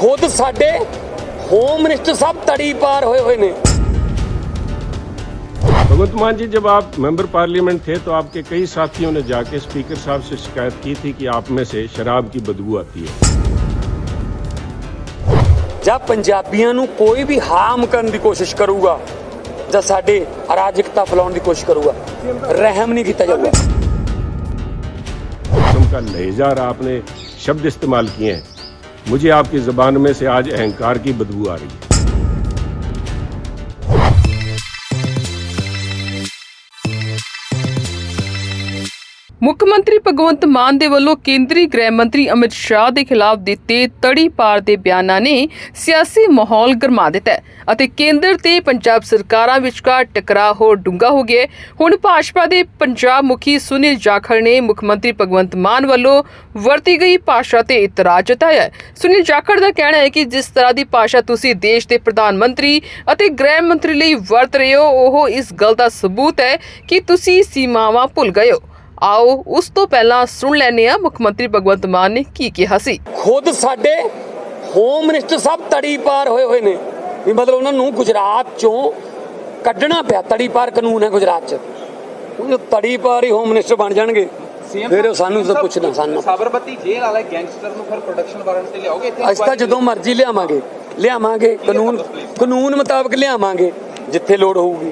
ਖੁਦ ਸਾਡੇ home minister ਸਾਹਿਬ ਤੜੀ ਪਾਰ ਹੋਏ ਹੋਏ ਨੇ भगवंत मान जी जब आप मेंबर पार्लियामेंट थे तो आपके कई साथियों ने जाके स्पीकर साहब से शिकायत की थी कि आप में से शराब की बदबू आती है ਜਾਂ ਪੰਜਾਬੀਆਂ ਨੂੰ ਕੋਈ ਵੀ ਹਾਰਮ ਕਰਨ ਦੀ ਕੋਸ਼ਿਸ਼ ਕਰੂਗਾ ਜਾਂ ਸਾਡੇ ਅਰਾਜਕਤਾ ਫੈਲਾਉਣ ਦੀ ਕੋਸ਼ਿਸ਼ ਕਰੂਗਾ ਰਹਿਮ ਨਹੀਂ ਕੀਤਾ ਜਾਊਗਾ किस्म का लहजा और आपने शब्द इस्तेमाल किए हैं मुझे आपकी जबान में से आज अहंकार की बदबू आ रही है ਮੁੱਖ ਮੰਤਰੀ ਭਗਵੰਤ ਮਾਨ ਦੇ ਵੱਲੋਂ ਕੇਂਦਰੀ ਗ੍ਰਹਿ ਮੰਤਰੀ ਅਮਿਤ ਸ਼ਾਹ ਦੇ ਖਿਲਾਫ ਦਿੱਤੇ ਤੜੀ ਪਾਰ ਦੇ ਬਿਆਨਾਂ ਨੇ ਸਿਆਸੀ ਮਾਹੌਲ ਗਰਮਾ ਦਿੱਤਾ ਅਤੇ ਕੇਂਦਰ ਤੇ ਪੰਜਾਬ ਸਰਕਾਰਾਂ ਵਿਚਕਾਰ ਟਕਰਾਅ ਹੋਰ ਡੂੰਘਾ ਹੋ ਗਿਆ ਹੁਣ ਭਾਜਪਾ ਦੇ ਪੰਜਾਬ ਮੁਖੀ ਸੁਨੀਲ ਜਾਖੜ ਨੇ ਮੁੱਖ ਮੰਤਰੀ ਭਗਵੰਤ ਮਾਨ ਵੱਲੋਂ ਵਰਤੀ ਗਈ ਭਾਸ਼ਾ ਤੇ ਇਤਰਾਜ਼ ਜਤਾਇਆ ਸੁਨੀਲ ਜਾਖੜ ਦਾ ਕਹਿਣਾ ਹੈ ਕਿ ਜਿਸ ਤਰ੍ਹਾਂ ਦੀ ਭਾਸ਼ਾ ਤੁਸੀਂ ਦੇਸ਼ ਦੇ ਪ੍ਰਧਾਨ ਮੰਤਰੀ ਅਤੇ ਗ੍ਰਹਿ ਮੰਤਰੀ ਲਈ ਵਰਤ ਰਹੇ ਹੋ, ਉਹ ਇਸ ਗੱਲ ਦਾ ਸਬੂਤ ਹੈ ਕਿ ਤੁਸੀਂ ਸੀਮਾਵਾਂ ਭੁੱਲ ਗਏ ਹੋ। ਆਓ ਉਸ ਤੋਂ ਪਹਿਲਾਂ ਸੁਣ ਲੈਂਦੇ ਹਾਂ ਮੁੱਖ ਮੰਤਰੀ ਭਗਵੰਤ ਮਾਨ ਨੇ ਕੀ ਕਿਹਾ ਸੀ। ਖੁਦ ਸਾਡੇ ਹੋਮ ਮਿਨਿਸਟਰ ਸਾਹਿਬ ਤੜੀ ਪਾਰ ਹੋਏ ਹੋਏ ਨੇ। ਵੀ ਮਤਲਬ ਉਹਨਾਂ ਨੂੰ ਗੁਜਰਾਤ ਚੋਂ ਕੱਢਣਾ ਪਿਆ ਤੜੀ ਪਾਰ ਕਾਨੂੰਨ ਹੈ ਗੁਜਰਾਤ 'ਚ। ਉਹ ਤੜੀ ਪਾਰ ਹੀ ਹੋਮ ਮਿਨਿਸਟਰ ਬਣ ਜਾਣਗੇ। ਫਿਰ ਸਾਨੂੰ ਤਾਂ ਪੁੱਛਣਾ ਸਾਨੂੰ। ਸਾਬਰਮਤੀ ਜੇਲ੍ਹ ਵਾਲੇ ਗੈਂਗਸਟਰ ਨੂੰ ਫਿਰ ਪ੍ਰੋਡਕਸ਼ਨ ਵਾਰੰਟ ਤੇ ਲਿਆਓਗੇ? ਇੱਥੇ ਅਸੀਂ ਤਾਂ ਜਦੋਂ ਮਰਜ਼ੀ ਲਿਆਵਾਂਗੇ। ਲਿਆਵਾਂਗੇ ਕਾਨੂੰਨ ਕਾਨੂੰਨ ਮੁਤਾਬਕ ਲਿਆਵਾਂਗੇ ਜਿੱਥੇ ਲੋੜ ਹੋਊਗੀ।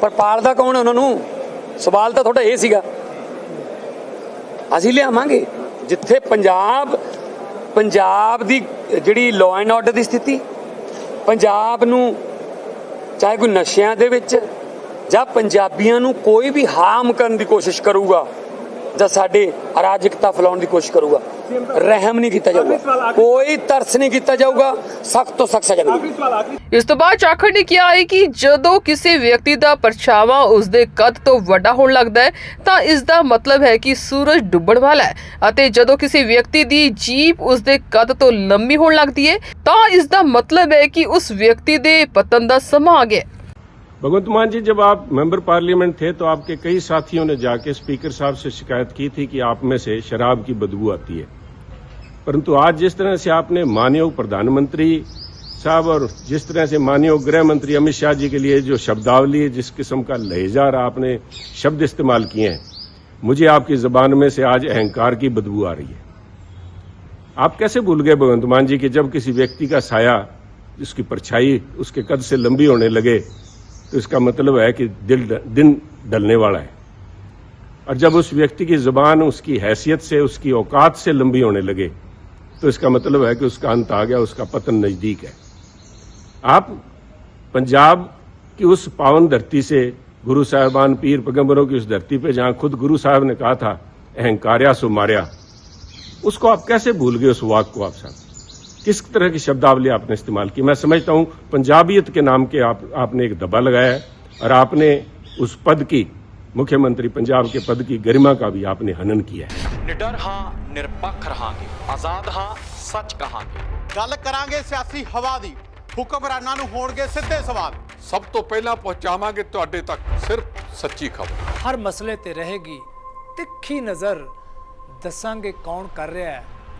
ਪਰ ਪਾਲਦਾ ਕੌਣ ਹੈ ਉਹਨਾਂ ਨੂੰ? ਸਵਾਲ ਤਾਂ ਤੁਹਾਡਾ ਇਹ ਸੀਗਾ। ਅਸੀਂ ਲਿਆਵਾਂਗੇ। ਜਿੱਥੇ ਪੰਜਾਬ ਪੰਜਾਬ ਦੀ ਜਿਹੜੀ ਲਾਅ ਐਂਡ ਆਰਡਰ ਦੀ ਸਥਿਤੀ, ਪੰਜਾਬ ਨੂੰ ਚਾਹੇ ਕੋਈ ਨਸ਼ਿਆਂ ਦੇ ਵਿੱਚ ਜਾਂ ਪੰਜਾਬੀਆਂ ਨੂੰ ਕੋਈ ਵੀ ਹਾਰਮ ਕਰਨ ਦੀ ਕੋਸ਼ਿਸ਼ ਕਰੂਗਾ ਜਾਂ ਸਾਡੇ ਅਰਾਜਕਤਾ ਫੈਲਾਉਣ ਦੀ ਕੋਸ਼ਿਸ਼ ਕਰੂਗਾ। ਰਹਿਮ ਨਹੀਂ ਕੀਤਾ ਜਾਊਗਾ। ਕੋਈ ਤਰਸ ਨਹੀਂ ਕੀਤਾ ਜਾਊਗਾ। ਸਖਤ ਤੋਂ ਸਖਤ ਸਜ਼ਾ ਮਿਲੇਗੀ ਇਸ ਤੋਂ ਬਾਅਦ ਚਾਖੜ ਨੇ ਕਿਹਾ ਹੈ ਕਿ ਜਦੋਂ ਕਿਸੇ ਵਿਅਕਤੀ ਦਾ ਪਰਛਾਵਾਂ ਉਸ ਦੇ ਕੱਦ ਤੋਂ ਵੱਡਾ ਹੋਣ ਲੱਗਦਾ ਹੈ ਤਾਂ ਇਸ ਦਾ ਮਤਲਬ ਹੈ ਕਿ ਸੂਰਜ ਡੁੱਬਣ ਵਾਲਾ ਹੈ ਅਤੇ ਜਦੋਂ ਕਿਸੇ ਵਿਅਕਤੀ ਦੀ ਜੀਭ ਉਸ ਦੇ ਕੱਦ ਤੋਂ ਲੰਮੀ ਹੋਣ ਲੱਗਦੀ ਹੈ ਤਾਂ ਇਸ ਦਾ ਮਤਲਬ ਹੈ ਕਿ ਉਸ ਵਿਅਕਤੀ ਦੇ ਪਤਨ ਦਾ ਸਮਾਂ ਆ ਗਿਆ ਹੈ। भगवंत मान जी, जब आप मेंबर पार्लियामेंट थे तो आपके कई साथियों ने जाके स्पीकर साहब से शिकायत की थी कि आप में से शराब की बदबू आती है। परंतु आज जिस तरह से आपने मानयोग प्रधानमंत्री साहब और जिस तरह से मानयोग गृह मंत्री अमित शाह जी के लिए जो शब्दावली, जिस किस्म का लहजा और आपने शब्द इस्तेमाल किए हैं, मुझे आपकी जबान में से आज अहंकार की बदबू आ रही है। आप कैसे भूल गए भगवंत मान जी कि जब किसी व्यक्ति का साया, उसकी परछाई उसके कद से लंबी होने लगे तो इसका मतलब है कि दिल दिन डलने वाला है। और जब उस व्यक्ति की ज़ुबान उसकी हैसियत से, उसकी औकात से लंबी होने लगे तो इसका मतलब है कि उसका अंत आ गया, उसका पतन नज़दीक है। आप पंजाब की उस पावन धरती से, गुरु साहबान, पीर पैगम्बरों की उस धरती पे जहाँ खुद गुरु साहब ने कहा था, अहंकार्या सो मार्या, उसको आप कैसे भूल गए उस वाक को आप साहब? किस तरह की शब्दावली आपने इस्तेमाल की मैं समझता हूं पंजाबियत के नाम के आप आपने एक दबा लगाया है और आपने उस पद की मुख्यमंत्री पंजाब के पद की गरिमा का भी आपने हनन किया है ਨਿਡਰ ਹਾਂ ਨਿਰਪੱਖ ਰਹਾਂਗੇ ਆਜ਼ਾਦ ਹਾਂ ਸੱਚ ਕਹਾਂਗੇ ਗੱਲ ਕਰਾਂਗੇ ਸਿਆਸੀ ਹਵਾ ਦੀ ਹੁਕਮਰਾਨਾਂ ਨੂੰ ਹੋਣਗੇ ਸਿੱਧੇ ਸਵਾਲ ਸਭ ਤੋਂ ਪਹਿਲਾਂ ਪਹੁੰਚਾਵਾਂਗੇ ਤੁਹਾਡੇ ਤੱਕ ਸਿਰਫ ਸੱਚੀ ਖਬਰ ਹਰ ਮਸਲੇ ਤੇ ਰਹੇਗੀ ਤਿੱਖੀ ਨਜ਼ਰ ਦੱਸਾਂਗੇ ਕੌਣ ਕਰ ਰਿਹਾ ਹੈ